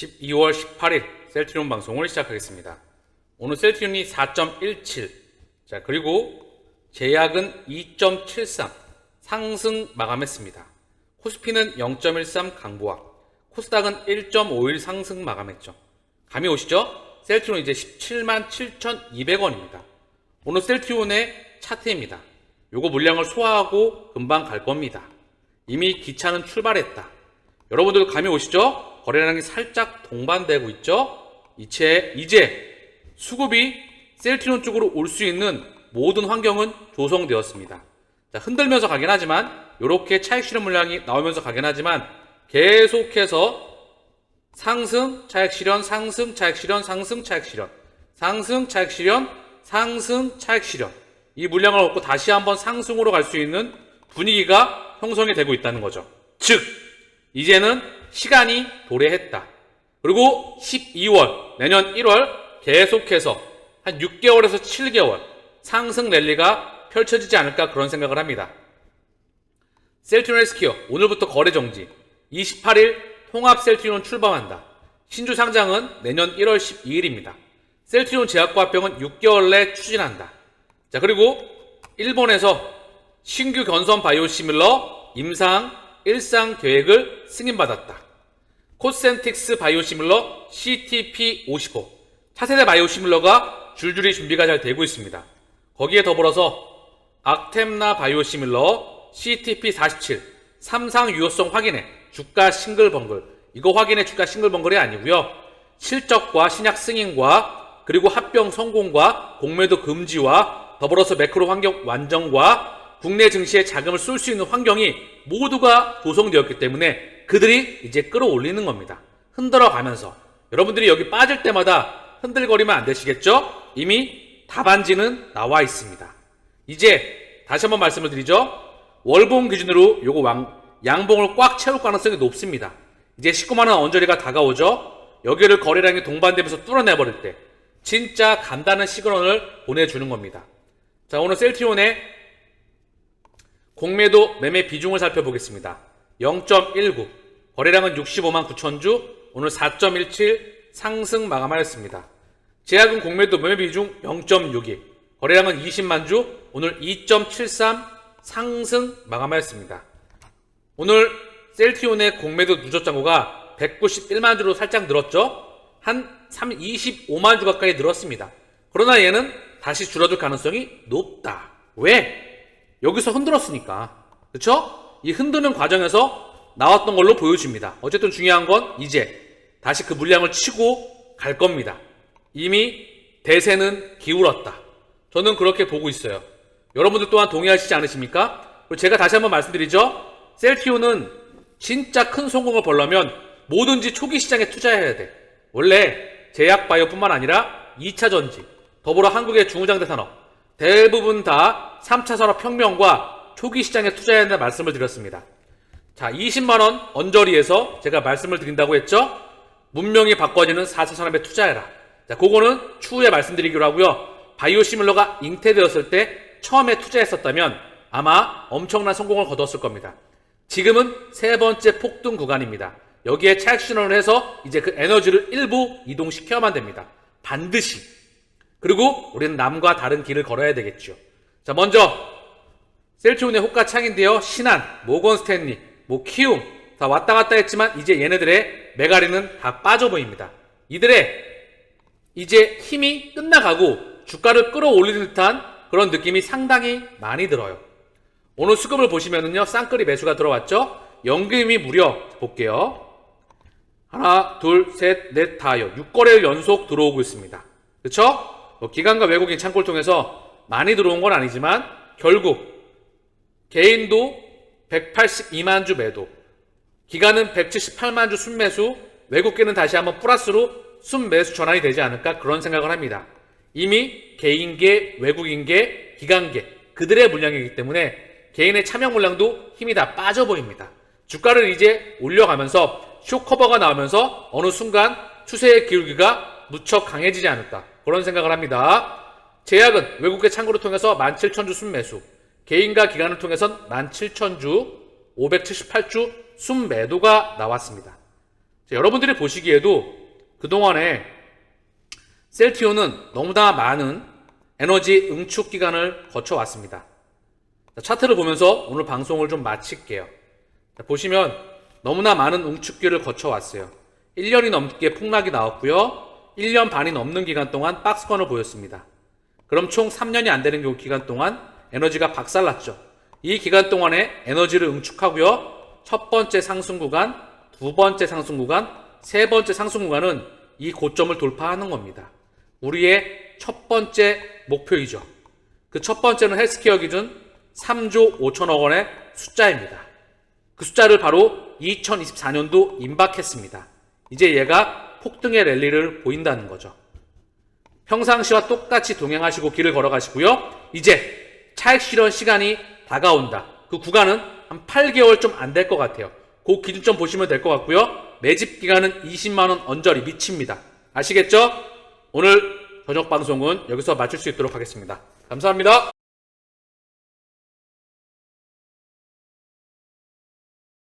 12월 18일 셀트리온 방송을 시작하겠습니다. 오늘 셀트리온이 4.17, 자 그리고 제약은 2.73 상승 마감했습니다. 코스피는 0.13 강보와 코스닥은 1.51 상승 마감했죠. 감이 오시죠? 셀트리온 이제 17만 7,200원입니다. 오늘 셀트리온의 차트입니다. 요거 물량을 소화하고 금방 갈 겁니다. 이미 기차는 출발했다. 여러분들 감이 오시죠? 거래량이 살짝 동반되고 있죠? 이제, 이제 수급이 셀트리온 쪽으로 올 수 있는 모든 환경은 조성되었습니다. 자, 흔들면서 가긴 하지만 이렇게 차익 실현 물량이 나오면서 가긴 하지만 계속해서 상승, 차익 실현, 상승, 차익 실현, 상승, 차익 실현, 상승, 차익 실현, 상승, 차익 실현. 이 물량을 얻고 다시 한번 상승으로 갈 수 있는 분위기가 형성이 되고 있다는 거죠. 즉, 이제는 시간이 도래했다. 그리고 12월, 내년 1월 계속해서 한 6개월에서 7개월 상승 랠리가 펼쳐지지 않을까 그런 생각을 합니다. 셀트리온 헬스케어 오늘부터 거래 정지 28일 통합 셀트리온 출범한다. 신주 상장은 내년 1월 12일입니다. 셀트리온 제약과 합병은 6개월 내 추진한다. 자 그리고 일본에서 신규 견선 바이오시밀러 임상 일상 계획을 승인받았다. 코센틱스 바이오시밀러 CTP55 차세대 바이오시밀러가 줄줄이 준비가 잘 되고 있습니다. 거기에 더불어서 악템나 바이오시밀러 CTP47 삼상 유효성 확인에 주가 싱글벙글 이거 확인해 주가 싱글벙글이 아니고요. 실적과 신약 승인과 그리고 합병 성공과 공매도 금지와 더불어서 매크로 환경 완전과 국내 증시에 자금을 쏠 수 있는 환경이 모두가 조성되었기 때문에 그들이 이제 끌어올리는 겁니다. 흔들어 가면서 여러분들이 여기 빠질 때마다 흔들거리면 안 되시겠죠? 이미 답안지는 나와 있습니다. 이제 다시 한번 말씀을 드리죠. 월봉 기준으로 요거 왕, 양봉을 꽉 채울 가능성이 높습니다. 이제 19만 원 언저리가 다가오죠. 여기를 거래량이 동반되면서 뚫어내 버릴 때 진짜 간단한 시그널을 보내주는 겁니다. 자 오늘 셀트리온의 공매도 매매 비중을 살펴보겠습니다. 0.19 거래량은 65만 9천 주 오늘 4.17 상승 마감하였습니다. 제약은 공매도 매매 비중 0.62 거래량은 20만 주 오늘 2.73 상승 마감하였습니다. 오늘 셀트리온의 공매도 누적 잔고가 191만 주로 살짝 늘었죠. 한 3, 25만 주 가까이 늘었습니다. 그러나 얘는 다시 줄어들 가능성이 높다. 왜? 여기서 흔들었으니까. 그렇죠? 이 흔드는 과정에서 나왔던 걸로 보여집니다. 어쨌든 중요한 건 이제 다시 그 물량을 치고 갈 겁니다. 이미 대세는 기울었다. 저는 그렇게 보고 있어요. 여러분들 또한 동의하시지 않으십니까? 제가 다시 한번 말씀드리죠. 셀티오는 진짜 큰 성공을 보려면 뭐든지 초기 시장에 투자해야 돼. 원래 제약 바이오뿐만 아니라 2차 전지, 더불어 한국의 중후장대 산업, 대부분 다 3차 산업 혁명과 초기 시장에 투자해야 한다는 말씀을 드렸습니다. 자, 20만원 언저리에서 제가 말씀을 드린다고 했죠? 문명이 바꿔지는 4차 산업에 투자해라. 자, 그거는 추후에 말씀드리기로 하고요. 바이오시밀러가 잉태되었을 때 처음에 투자했었다면 아마 엄청난 성공을 거뒀을 겁니다. 지금은 세 번째 폭등 구간입니다. 여기에 신호를 해서 이제 그 에너지를 일부 이동시켜야만 됩니다. 반드시. 그리고 우리는 남과 다른 길을 걸어야 되겠죠. 자, 먼저 셀트리온의 호가 창인데요. 신한, 모건 스탠리, 뭐 키움 다 왔다 갔다 했지만 이제 얘네들의 메가리는 다 빠져 보입니다. 이들의 이제 힘이 끝나가고 주가를 끌어올리는 듯한 그런 느낌이 상당히 많이 들어요. 오늘 수급을 보시면은요, 쌍끌이 매수가 들어왔죠? 연금이 무려, 볼게요. 하나, 둘, 셋, 넷, 다요. 6거래일 연속 들어오고 있습니다. 뭐 기관과 외국인 창고를 통해서 많이 들어온 건 아니지만, 결국, 개인도 182만 주 매도, 기관은 178만 주 순매수, 외국계는 다시 한번 플러스로 순매수 전환이 되지 않을까 그런 생각을 합니다. 이미 개인계, 외국인계, 기관계, 그들의 물량이기 때문에 개인의 참여 물량도 힘이 다 빠져 보입니다. 주가를 이제 올려가면서 쇼커버가 나오면서 어느 순간 추세의 기울기가 무척 강해지지 않을까 그런 생각을 합니다. 제약은 외국계 창구를 통해서 17,000주 순매수, 개인과 기관을 통해선 17,000주, 578주 순매도가 나왔습니다. 자, 여러분들이 보시기에도 그동안에 셀티오는 너무나 많은 에너지 응축 기간을 거쳐왔습니다. 자, 차트를 보면서 오늘 방송을 좀 마칠게요. 자, 보시면 너무나 많은 응축기를 거쳐왔어요. 1년이 넘게 폭락이 나왔고요. 1년 반이 넘는 기간 동안 박스권을 보였습니다. 그럼 총 3년이 안 되는 그 기간 동안 에너지가 박살났죠. 이 기간 동안에 에너지를 응축하고요. 첫 번째 상승 구간, 두 번째 상승 구간, 세 번째 상승 구간은 이 고점을 돌파하는 겁니다. 우리의 첫 번째 목표이죠. 그 첫 번째는 헬스케어 기준 3조 5천억 원의 숫자입니다. 그 숫자를 바로 2024년도 임박했습니다. 이제 얘가 폭등의 랠리를 보인다는 거죠. 평상시와 똑같이 동행하시고 길을 걸어가시고요. 이제 차익 실현 시간이 다가온다. 그 구간은 한 8개월 좀 안 될 것 같아요. 그 기준점 보시면 될 것 같고요. 매집 기간은 20만원 언저리 미칩니다. 아시겠죠? 오늘 저녁 방송은 여기서 마칠 수 있도록 하겠습니다. 감사합니다.